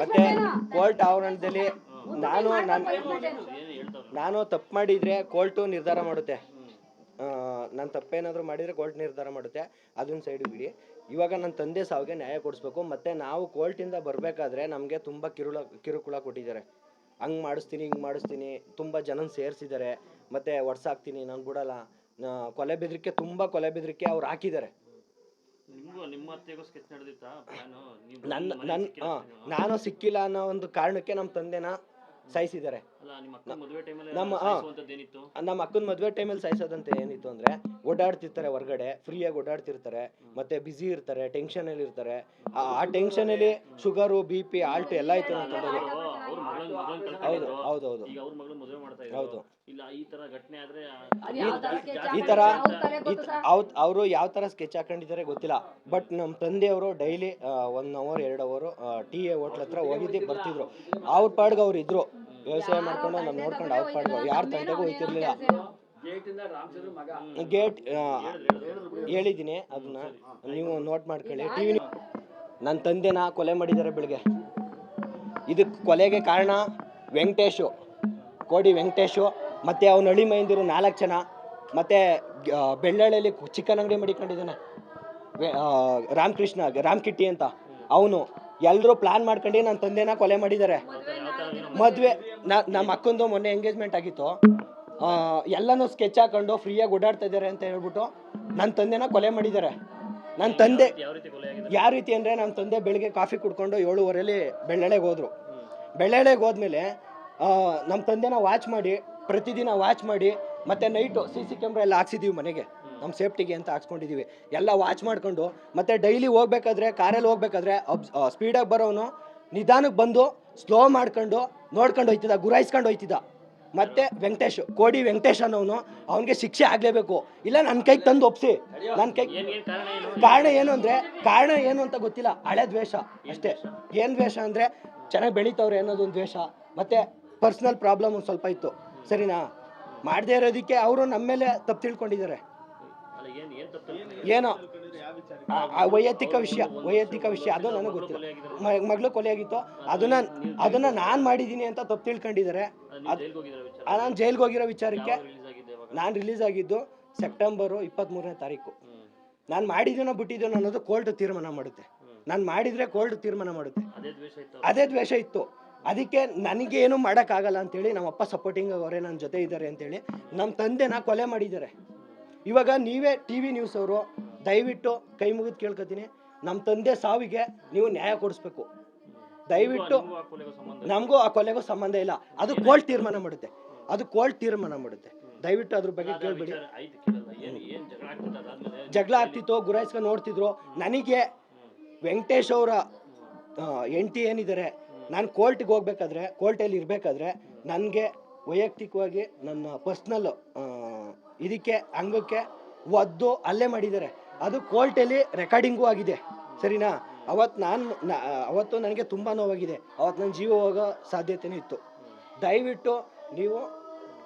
ಮತ್ತೆ ಕೋರ್ಟ್ ಆವರಣದಲ್ಲಿ ನಾನು ನಾನು ತಪ್ಪು ಮಾಡಿದ್ರೆ ಕೋರ್ಟು ನಿರ್ಧಾರ ಮಾಡುತ್ತೆ. ನಾನು ತಪ್ಪೇನಾದರೂ ಮಾಡಿದರೆ ಕೋರ್ಟ್ ನಿರ್ಧಾರ ಮಾಡುತ್ತೆ. ಅದನ್ನ ಸೈಡ್ ಬಿಡಿ. ಇವಾಗ ನನ್ನ ತಂದೆ ಸಾವಿಗೆ ನ್ಯಾಯ ಕೊಡಿಸ್ಬೇಕು. ಮತ್ತು ನಾವು ಕೋರ್ಟಿಂದ ಬರಬೇಕಾದ್ರೆ ನಮಗೆ ತುಂಬ ಕಿರುಳ ಕಿರುಕುಳ ಕೊಟ್ಟಿದ್ದಾರೆ. ಹಂಗೆ ಮಾಡಿಸ್ತೀನಿ ಹಿಂಗೆ ಮಾಡಿಸ್ತೀನಿ. ತುಂಬ ಜನ ಸೇರಿಸಿದ್ದಾರೆ. ಮತ್ತು ಒಡ್ಸಾಕ್ತೀನಿ ನಾನು ಬಿಡಲ್ಲ. ಕೊಲೆ ಬೆದರಿಕೆ ತುಂಬ ಕೊಲೆ ಬೆದರಿಕೆ ಅವ್ರು ಹಾಕಿದ್ದಾರೆ ನಿಮ್ಗೂ ನಿಮ್ಮ ಅತ್ತೆಗೂ ಸ್ಕೆಚ್ ನಡೆದಿತ್ತಾ ಪ್ಲಾನು ನೀವು ನನ್ನ ನನ್ನ? ನಾನು ಸಿಕ್ಕಿಲ್ಲ ಅನ್ನೋ ಒಂದು ಕಾರಣಕ್ಕೆ ನಮ್ಮ ತಂದೆನ ಸಾಯಿಸಿದ್ದಾರೆ ನಿಮ್ಮ ನಮ್ಮ- ಅಕ್ಕನ ಮದುವೆ ಟೈಮಲ್ಲಿ ಸಾಯಿಸೋದಂತ ಏನಿತ್ತು ಅಂದ್ರೆ ಓಡಾಡ್ತಿರ್ತಾರೆ ಹೊರಗಡೆ ಫ್ರೀಯಾಗಿ ಓಡಾಡ್ತಿರ್ತಾರೆ ಮತ್ತೆ ಬ್ಯುಸಿ ಇರ್ತಾರೆ ಟೆನ್ಷನಲ್ಲಿ ಇರ್ತಾರೆ. ಆ- ಟೆನ್ಷನಲ್ಲಿ ಶುಗರು ಬಿ ಪಿ ಆಲ್ಟ್ ಎಲ್ಲ ಇತ್ತು ನಮ್ಮ ತಂದೆಗೆ. ಹೌದು ಹೌದು ಹೌದು. ಈಗ ಅವ್ರ ಮಗಳು ಮದುವೆ ಮಾಡ್ತಾ ಹೌದು. ಇದ್ರು ಇಲ್ಲ ಈ ತರ ಘಟನೆ ಆದ್ರೆ ಈ ಥರ ಅವರು ಯಾವ ತರ ಸ್ಕೆಚ್ ಹಾಕೊಂಡಿದ್ದಾರೆ ಗೊತ್ತಿಲ್ಲ. ಬಟ್ ನಮ್ಮ ತಂದೆಯವರು ಡೈಲಿ ಒನ್ ಅವರ್ ಎರಡು ಅವರು ಟೀ ಎ ಹೋಟ್ಲ್ ಹತ್ರ ಹೋಗಿದ್ದೆ ಬರ್ತಿದ್ರು. ಅವ್ರ ಪಾಡ್ಗೆ ಅವ್ರು ಇದ್ರು. ವ್ಯವಸಾಯ ಮಾಡ್ಕೊಂಡು ನಮ್ಮ ನೋಡ್ಕೊಂಡು ಅವ್ರ ಪಾಡ್ಗೆ ಯಾರ ತಂದೆಗೂ ಹೋಗ್ತಿರ್ಲಿಲ್ಲ ಗೇಟ್ ಹೇಳಿದ್ದೀನಿ ಅದನ್ನ. ನೀವು ನೋಟ್ ಮಾಡ್ಕೊಳ್ಳಿ. ಟಿ ವಿ ನನ್ನ ತಂದೆನ ಕೊಲೆ ಮಾಡಿದ್ದಾರೆ ಬೆಳಗ್ಗೆ. ಇದಕ್ಕೆ ಕೊಲೆಗೆ ಕಾರಣ ವೆಂಕಟೇಶು, ಕೋಡಿ ವೆಂಕಟೇಶು, ಮತ್ತು ಅವನ ಹಳ್ಳಿ ಮೈಂದಿರು ನಾಲ್ಕು ಜನ, ಮತ್ತು ಬೆಳ್ಳಳ್ಳಿಯಲ್ಲಿ ಚಿಕನ್ ಅಂಗಡಿ ಮಡಿಕೊಂಡಿದ್ದಾನೆ ರಾಮಕೃಷ್ಣ, ರಾಮಕಿಟ್ಟಿ ಅಂತ. ಅವನು ಎಲ್ಲರೂ ಪ್ಲಾನ್ ಮಾಡ್ಕೊಂಡು ನನ್ನ ತಂದೆನ ಕೊಲೆ ಮಾಡಿದ್ದಾರೆ. ಮದುವೆ ನಮ್ಮ ಅಕ್ಕಂದು ಮೊನ್ನೆ ಎಂಗೇಜ್ಮೆಂಟ್ ಆಗಿತ್ತು. ಎಲ್ಲನೂ ಸ್ಕೆಚ್ ಹಾಕೊಂಡು ಫ್ರೀಯಾಗಿ ಓಡಾಡ್ತಾ ಇದ್ದಾರೆ ಅಂತ ಹೇಳ್ಬಿಟ್ಟು ನನ್ನ ತಂದೆನ ಕೊಲೆ ಮಾಡಿದ್ದಾರೆ. ನನ್ನ ತಂದೆ ಯಾವ ರೀತಿ ಅಂದರೆ ನನ್ನ ತಂದೆ ಬೆಳಿಗ್ಗೆ ಕಾಫಿ ಕುಡ್ಕೊಂಡು ಏಳುವರೆಲಿ ಬೆಳ್ಳೆಳೆಗೆ ಹೋದ್ರು. ಬೆಳ್ಳೆಳೆಗೆ ಹೋದ್ಮೇಲೆ ನಮ್ಮ ತಂದೆನ ವಾಚ್ ಮಾಡಿ ಪ್ರತಿದಿನ ವಾಚ್ ಮಾಡಿ ಮತ್ತೆ ನೈಟು ಸಿ ಸಿ ಕ್ಯಾಮ್ರಾ ಎಲ್ಲ ಹಾಕ್ಸಿದ್ದೀವಿ ಮನೆಗೆ. ನಮ್ಮ ಸೇಫ್ಟಿಗೆ ಅಂತ ಹಾಕ್ಸ್ಕೊಂಡಿದ್ದೀವಿ ಎಲ್ಲ ವಾಚ್ ಮಾಡ್ಕೊಂಡು ಮತ್ತೆ ಡೈಲಿ ಹೋಗ್ಬೇಕಾದ್ರೆ ಕಾರಲ್ಲಿ ಹೋಗ್ಬೇಕಾದ್ರೆ ಸ್ಪೀಡಾಗಿ ಬರೋನು ನಿಧಾನಕ್ಕೆ ಬಂದು ಸ್ಲೋ ಮಾಡ್ಕೊಂಡು ನೋಡ್ಕೊಂಡು ಹೋಯ್ತಿದ್ದ ಗುರಾಯಿಸ್ಕೊಂಡು ಹೋಯ್ತಿದ್ದ. ಮತ್ತೆ ವೆಂಕಟೇಶ್ ಕೋಡಿ ವೆಂಕಟೇಶ್ ಅನ್ನೋನು ಅವನಿಗೆ ಶಿಕ್ಷೆ ಆಗಲೇಬೇಕು. ಇಲ್ಲ ನನ್ನ ಕೈಗೆ ತಂದು ಒಪ್ಸಿ. ನನ್ನ ಕೈ ಕಾರಣ ಏನು? ಅಂದರೆ ಕಾರಣ ಏನು ಅಂತ ಗೊತ್ತಿಲ್ಲ. ಹಳೆ ದ್ವೇಷ ಅಷ್ಟೇ. ಏನ್ ದ್ವೇಷ ಅಂದ್ರೆ ಚೆನ್ನಾಗಿ ಬೆಳೀತವ್ರೆ ಅನ್ನೋದು ಒಂದು ದ್ವೇಷ. ಮತ್ತೆ ಪರ್ಸನಲ್ ಪ್ರಾಬ್ಲಮ್ ಒಂದು ಸ್ವಲ್ಪ ಇತ್ತು. ಸರಿನಾ? ಮಾಡದೇ ಇರೋದಕ್ಕೆ ಅವರು ನಮ್ಮ ಮೇಲೆ ತಪ್ಪು ತಿಳ್ಕೊಂಡಿದ್ದಾರೆ. ಏನ್? ವೈಯಕ್ತಿಕ ವಿಷಯ ವೈಯಕ್ತಿಕ ವಿಷಯ ಅದು ನನಗೆ ಗೊತ್ತಿಲ್ಲ. ಮಗಳು ಮಗಳು ಕೊಲೆಯಾಗಿತ್ತು. ಅದನ್ನ ಅದನ್ನ ನಾನು ಮಾಡಿದ್ದೀನಿ ಅಂತ ತಪ್ಪು ತಿಳ್ಕೊಂಡಿದ್ದಾರೆ. ನಾನು ಜೈಲ್ಗೆ ಹೋಗಿರೋ ವಿಚಾರಕ್ಕೆ ನಾನು ರಿಲೀಸ್ ಆಗಿದ್ದು ಸೆಪ್ಟೆಂಬರು ಇಪ್ಪತ್ತ್ಮೂರನೇ ತಾರೀಕು. ನಾನು ಮಾಡಿದ್ದೀನೋ ಬಿಟ್ಟಿದ್ದೀನೋ ಅನ್ನೋದು ಕೋರ್ಟ್ ತೀರ್ಮಾನ ಮಾಡುತ್ತೆ. ನಾನು ಮಾಡಿದರೆ ಕೋರ್ಟ್ ತೀರ್ಮಾನ ಮಾಡುತ್ತೆ. ಅದೇ ದ್ವೇಷ ಇತ್ತು. ಅದೇ ದ್ವೇಷ ಇತ್ತು. ಅದಕ್ಕೆ ನನಗೇನು ಮಾಡೋಕ್ಕಾಗಲ್ಲ ಅಂತೇಳಿ ನಮ್ಮಪ್ಪ ಸಪೋರ್ಟಿಂಗ್ ಅವರೇ ನನ್ನ ಜೊತೆ ಇದ್ದಾರೆ ಅಂತೇಳಿ ನಮ್ಮ ತಂದೆನ ಕೊಲೆ ಮಾಡಿದ್ದಾರೆ. ಇವಾಗ ನೀವೇ ಟಿ ವಿ ನ್ಯೂಸ್ ಅವರು ದಯವಿಟ್ಟು ಕೈ ಮುಗಿದು ಕೇಳ್ಕೊತೀನಿ. ನಮ್ಮ ತಂದೆ ಸಾವಿಗೆ ನೀವು ನ್ಯಾಯ ಕೊಡಿಸ್ಬೇಕು. ದಯವಿಟ್ಟು ನಿಮ್ಗೂ ಆ ಕೊಲೆಗೂ ಸಂಬಂಧ ಇಲ್ಲ. ಅದು ಕೋರ್ಟ್ ತೀರ್ಮಾನ ಮಾಡುತ್ತೆ. ಅದು ಕೋರ್ಟ್ ತೀರ್ಮಾನ ಮಾಡುತ್ತೆ. ದಯವಿಟ್ಟು ಅದ್ರ ಬಗ್ಗೆ ಕೇಳ್ಬಿಡಿ. ಜಗಳ ಆಗ್ತಿತ್ತು ಗುರಾಯಿಸ್ಕೊಂಡು ನೋಡ್ತಿದ್ರು. ನನಗೆ ವೆಂಕಟೇಶ್ ಅವರ ಎಂಟಿ ಏನಿದ್ದಾರೆ ನಾನು ಕೋರ್ಟಿಗೆ ಹೋಗ್ಬೇಕಾದ್ರೆ ಕೋರ್ಟಲ್ಲಿ ಇರಬೇಕಾದ್ರೆ ನನಗೆ ವೈಯಕ್ತಿಕವಾಗಿ ನನ್ನ ಪರ್ಸ್ನಲ್ ಇದಕ್ಕೆ ಅಂಗಕ್ಕೆ ಒದ್ದು ಅಲ್ಲೇ ಮಾಡಿದ್ದಾರೆ. ಅದು ಕೋರ್ಟಲ್ಲಿ ರೆಕಾರ್ಡಿಂಗೂ ಆಗಿದೆ. ಸರಿನಾ? ಅವತ್ತು ನಾನು ಅವತ್ತು ನನಗೆ ತುಂಬ ನೋವಾಗಿದೆ. ಅವತ್ತು ನನ್ನ ಜೀವ ಹೋಗೋ ಸಾಧ್ಯತೆನೂ ಇತ್ತು. ದಯವಿಟ್ಟು ನೀವು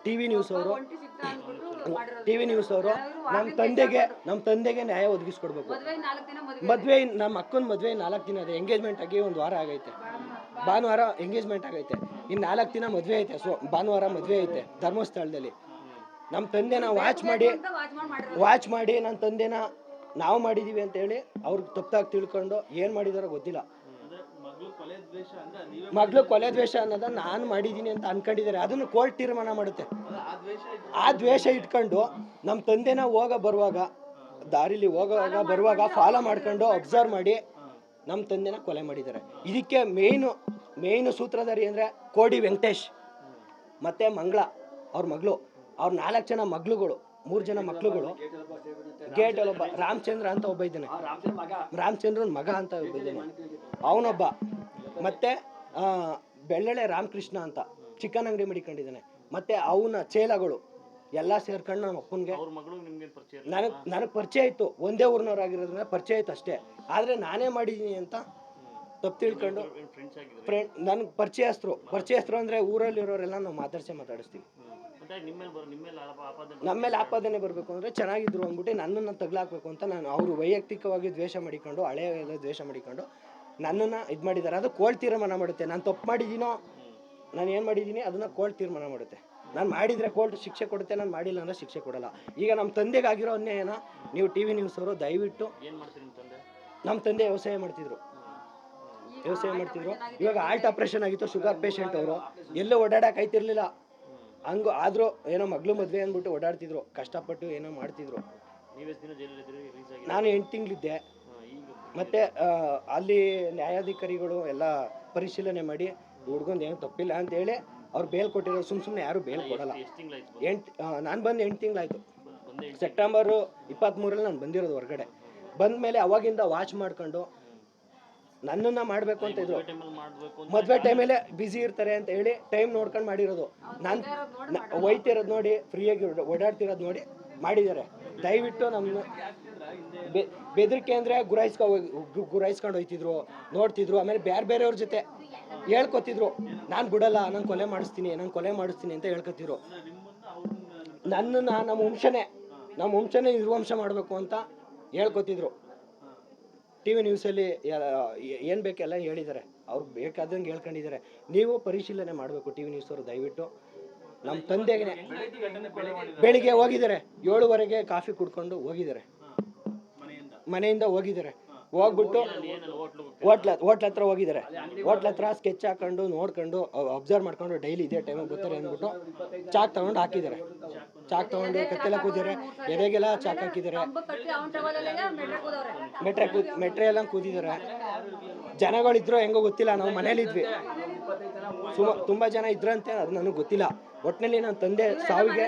ಟಿ ವಿ ನ್ಯೂಸ್ ಅವರು ಟಿ ವಿ ನ್ಯೂಸ್ ಅವರು ನಮ್ಮ ತಂದೆಗೆ ನಮ್ಮ ತಂದೆಗೆ ನ್ಯಾಯ ಒದಗಿಸ್ಕೊಡ್ಬೇಕು. ಮದುವೆ ನಮ್ಮ ಅಕ್ಕನ ಮದುವೆ ನಾಲ್ಕು ದಿನ ಅದೇ. ಎಂಗೇಜ್ಮೆಂಟ್ ಆಗಿ ಒಂದು ವಾರ ಆಗೈತೆ. ಭಾನುವಾರ ಎಂಗೇಜ್ಮೆಂಟ್ ಆಗೈತೆ. ಇನ್ನು ನಾಲ್ಕು ದಿನ ಮದುವೆ ಐತೆ. ಸೊ ಭಾನುವಾರ ಮದುವೆ ಐತೆ ಧರ್ಮಸ್ಥಳದಲ್ಲಿ. ನಮ್ಮ ತಂದೆನ ವಾಚ್ ಮಾಡಿ ವಾಚ್ ಮಾಡಿ ನನ್ನ ತಂದೆನ ನಾವು ಮಾಡಿದೀವಿ ಅಂತ ಹೇಳಿ ಅವ್ರಿಗೆ ತಪ್ಪಾಗಿ ತಿಳ್ಕೊಂಡು ಏನು ಮಾಡಿದಾರೋ ಗೊತ್ತಿಲ್ಲ. ಮಗಳು ಕೊಲೆ ದ್ವೇಷ ಅನ್ನೋದ ನಾನು ಮಾಡಿದ್ದೀನಿ ಅಂತ ಅನ್ಕೊಂಡಿದ್ದಾರೆ. ಅದನ್ನು ಕೋರ್ಟ್ ತೀರ್ಮಾನ ಮಾಡುತ್ತೆ. ಆ ದ್ವೇಷ ಇಟ್ಕೊಂಡು ನಮ್ಮ ತಂದೆನ ಹೋಗ ಬರುವಾಗ, ದಾರಿಲಿ ಹೋಗುವಾಗ ಬರುವಾಗ ಫಾಲೋ ಮಾಡ್ಕೊಂಡು ಅಬ್ಸರ್ವ್ ಮಾಡಿ ನಮ್ಮ ತಂದೆನ ಕೊಲೆ ಮಾಡಿದ್ದಾರೆ. ಇದಕ್ಕೆ ಮೇಯ್ನು ಮೇಯ್ನು ಸೂತ್ರಧಾರಿ ಅಂದರೆ ಕೋಡಿ ವೆಂಕಟೇಶ್, ಮತ್ತು ಮಂಗಳ ಅವ್ರ ಮಗಳು. ಅವ್ರ ನಾಲ್ಕು ಜನ ಮಗ್ಳುಗಳು, ಮೂರು ಜನ ಮಕ್ಳುಗಳು. ಗೇಟಲ್ಲಿ ಒಬ್ಬ ರಾಮಚಂದ್ರ ಅಂತ ಒಬ್ಬ ಇದ್ದಾನೆ. ರಾಮಚಂದ್ರನ ಮಗ ಅಂತ ಒಬ್ಬ ಇದ್ದಾನೆ. ಅವನೊಬ್ಬ. ಮತ್ತೆ ಆ, ಬೆಳ್ಳಳೆ ರಾಮಕೃಷ್ಣ ಅಂತ ಚಿಕನ್ ಅಂಗಡಿ ಮಡಿಕೊಂಡಿದ್ದಾನೆ. ಮತ್ತೆ ಅವನ ಚೇಲಗಳು ಎಲ್ಲ ಸೇರ್ಕೊಂಡು ನಮ್ಮ ಅಪ್ಪನಿಗೆ ಅವ್ರ ಮಗಳು ನಿಮ್ಗೆ ಪರಿಚಯ ನನಗೆ ನನಗೆ ಪರಿಚಯ ಇತ್ತು. ಒಂದೇ ಊರಿನವ್ರಾಗಿರೋದ್ರಿಂದ ಪರಿಚಯ ಇತ್ತು ಅಷ್ಟೇ. ಆದರೆ ನಾನೇ ಮಾಡಿದ್ದೀನಿ ಅಂತ ತಪ್ಪು ತಿಳ್ಕೊಂಡು ಫ್ರೆಂಡ್ ನನಗೆ ಪರಿಚಯಸ್ಥರು. ಪರಿಚಯಸ್ಥರು ಅಂದರೆ ಊರಲ್ಲಿರೋರೆಲ್ಲ ನಾವು ಮಾತಾಡ್ಸೇ ಮಾತಾಡಿಸ್ತೀವಿ. ಮತ್ತೆ ನಿಮ್ಮ ಮೇಲೆ ಬರೋ ನಿಮ್ಮ ಮೇಲೆ ಆಪ- ಆಪಾದನೆ ನಮ್ಮ ಮೇಲೆ ಆಪಾದನೆ ಬರಬೇಕು ಅಂದರೆ ಚೆನ್ನಾಗಿದ್ರು ಅಂದ್ಬಿಟ್ಟು ನನ್ನನ್ನು ತಗ್ಲಾಕ್ಬೇಕು ಅಂತ ನಾನು ಅವರು ವೈಯಕ್ತಿಕವಾಗಿ ದ್ವೇಷ ಮಾಡಿಕೊಂಡು ಹಳೆಯ ಎಲ್ಲ ದ್ವೇಷ ಮಾಡಿಕೊಂಡು ನನ್ನನ್ನು ಇದು ಮಾಡಿದ್ದಾರೆ. ಅದು ಕೋಳ್ ತೀರ್ಮಾನ ಮಾಡುತ್ತೆ. ನಾನು ತಪ್ಪು ಮಾಡಿದ್ದೀನೋ ನಾನು ಏನು ಮಾಡಿದ್ದೀನಿ ಅದನ್ನು ಕೋರ್ಟ್ ತೀರ್ಮಾನ ಮಾಡುತ್ತೆ. ನಾನು ಮಾಡಿದರೆ ಕೋರ್ಟ್ ಶಿಕ್ಷೆ ಕೊಡುತ್ತೆ ನಾನು ಮಾಡಿಲ್ಲ ಅಂದರೆ ಶಿಕ್ಷೆ ಕೊಡಲ್ಲ. ಈಗ ನಮ್ಮ ತಂದೆಗಾಗಿರೋ ಅನ್ಯಾಯನ ನೀವು ಟಿ ವಿ ನ್ಯೂಸ್ ಅವರು ದಯವಿಟ್ಟು ಏನ್ ಮಾಡ್ತೀರಿ ತಂದೆ? ನಮ್ಮ ತಂದೆ ವ್ಯವಸಾಯ ಮಾಡ್ತಿದ್ರು. ವ್ಯವಸಾಯ ಮಾಡ್ತಿದ್ರು. ಇವಾಗ ಹಾರ್ಟ್ ಆಪ್ರೇಷನ್ ಆಗಿತ್ತು ಶುಗರ್ ಪೇಷಂಟ್ ಅವರು. ಎಲ್ಲೂ ಓಡಾಡಕ್ಕೆ ಆಯ್ತಿರ್ಲಿಲ್ಲ. ಹಂಗು ಆದರೂ ಏನೋ ಮಗಳು ಮದುವೆ ಅಂದ್ಬಿಟ್ಟು ಓಡಾಡ್ತಿದ್ರು ಕಷ್ಟಪಟ್ಟು ಏನೋ ಮಾಡ್ತಿದ್ರು. ನಾನು ಎಂಟು ತಿಂಗಳಿದ್ದೆ. ಮತ್ತೆ ಅಲ್ಲಿ ನ್ಯಾಯಾಧಿಕಾರಿಗಳು ಎಲ್ಲ ಪರಿಶೀಲನೆ ಮಾಡಿ ಹುಡ್ಗೊಂದು ಏನು ತಪ್ಪಿಲ್ಲ ಅಂತೇಳಿ ಅವ್ರು ಬೇಲ್ ಕೊಟ್ಟಿರೋ ಸುಮ್ಮ ಸುಮ್ಮನೆ ಯಾರು ಬೇಲ್ ಕೊಡಲ್ಲ. ಎಂಟು ನಾನು ಬಂದು ಎಂಟು ತಿಂಗಳಾಯ್ತು. ಬಂದೆ ಸೆಪ್ಟೆಂಬರು ಇಪ್ಪತ್ತ್ಮೂರಲ್ಲಿ ನಾನು ಬಂದಿರೋದು ಹೊರಗಡೆ. ಬಂದ ಮೇಲೆ ಅವಾಗಿಂದ ವಾಚ್ ಮಾಡ್ಕೊಂಡು ನನ್ನನ್ನು ಮಾಡಬೇಕು ಅಂತ ಇದ್ರು. ಮದ್ವೆ ಮಾಡ್ಬೇಕು ಅಂತ ಮದುವೆ ಟೈಮಲ್ಲೇ ಬ್ಯುಸಿ ಇರ್ತಾರೆ ಅಂತ ಹೇಳಿ ಟೈಮ್ ನೋಡ್ಕೊಂಡು ಮಾಡಿರೋದು. ನಾನು ಒಯ್ತಿರೋದು ನೋಡಿ ಫ್ರೀಯಾಗಿ ಓಡಾಡ್ತಿರೋದು ನೋಡಿ ಮಾಡಿದ್ದಾರೆ. ದಯವಿಟ್ಟು ನಮ್ಮ ಬೆ- ಬೆದರಿಕೆ ಅಂದರೆ ಗುರಾಯಿಸ್ಕೊ ಗು- ಗುರಾಯಿಸ್ಕೊಂಡು ಹೋಯ್ತಿದ್ರು ನೋಡ್ತಿದ್ರು ಆಮೇಲೆ ಬೇರೆ ಬೇರೆಯವ್ರ ಜೊತೆ ಹೇಳ್ಕೊತಿದ್ರು. ನಾನು ಬಿಡಲ್ಲ ನಾನು ಕೊಲೆ ಮಾಡಿಸ್ತೀನಿ ನಾನು ಕೊಲೆ ಮಾಡಿಸ್ತೀನಿ ಅಂತ ಹೇಳ್ಕೊತಿದ್ರು. ನನ್ನನ್ನು ನಮ್ಮ ವಂಶನೇ ನಮ್ಮ ವಂಶನೇ ನಿರ್ವಂಶ ಮಾಡಬೇಕು ಅಂತ ಹೇಳ್ಕೊತಿದ್ರು. ಟಿ ವಿ ನ್ಯೂಸಲ್ಲಿ ಏನು ಬೇಕೆಲ್ಲ ಹೇಳಿದ್ದಾರೆ. ಅವ್ರು ಬೇಕಾದಂಗೆ ಹೇಳ್ಕೊಂಡಿದ್ದಾರೆ. ನೀವು ಪರಿಶೀಲನೆ ಮಾಡಬೇಕು ಟಿ ವಿ ನ್ಯೂಸ್ ಅವರು ದಯವಿಟ್ಟು. ನಮ್ಮ ತಂದೆಗೆ ಬೆಳಿಗ್ಗೆ ಹೋಗಿದ್ದಾರೆ. ಏಳುವರೆಗೆ ಕಾಫಿ ಕುಡ್ಕೊಂಡು ಹೋಗಿದ್ದಾರೆ. ಮನೆಯಿಂದ ಹೋಗಿದ್ದಾರೆ. ಹೋಗ್ಬಿಟ್ಟು ಹೋಟ್ಲ ಹೋಟ್ಲ ಹತ್ರ ಹೋಗಿದ್ದಾರೆ. ಹೋಟ್ಲ ಹತ್ರ ಸ್ಕೆಚ್ ಹಾಕೊಂಡು ನೋಡ್ಕೊಂಡು ಅಬ್ಸರ್ವ್ ಮಾಡ್ಕೊಂಡು ಡೈಲಿ ಇದೇ ಟೈಮಿಗೆ ಬರ್ತಾರೆ ಅಂದ್ಬಿಟ್ಟು ಚಾಕ್ ತಗೊಂಡು ಹಾಕಿದ್ದಾರೆ. ಚಾಕ್ ತಗೊಂಡು ಕತ್ತೆಲ್ಲ ಕೂದಿದ್ದಾರೆ ಎದೆಗೆಲ್ಲ ಚಾಕ್ ಹಾಕಿದ್ದಾರೆ ಮೆಟ್ರೆ ಮೆಟ್ರೆ ಎಲ್ಲ ಕೂದಿದ್ದಾರೆ ಜನಗಳಿದ್ರು ಹೆಂಗೋ ಗೊತ್ತಿಲ್ಲ. ನಾವು ಮನೇಲಿದ್ವಿ. ಸುಮ ತುಂಬಾ ಜನ ಇದ್ರಂತೆ. ಅದು ನನಗೆ ಗೊತ್ತಿಲ್ಲ. ಒಟ್ಟಿನಲ್ಲಿ ನನ್ನ ತಂದೆ ಸಾವಿಗೆ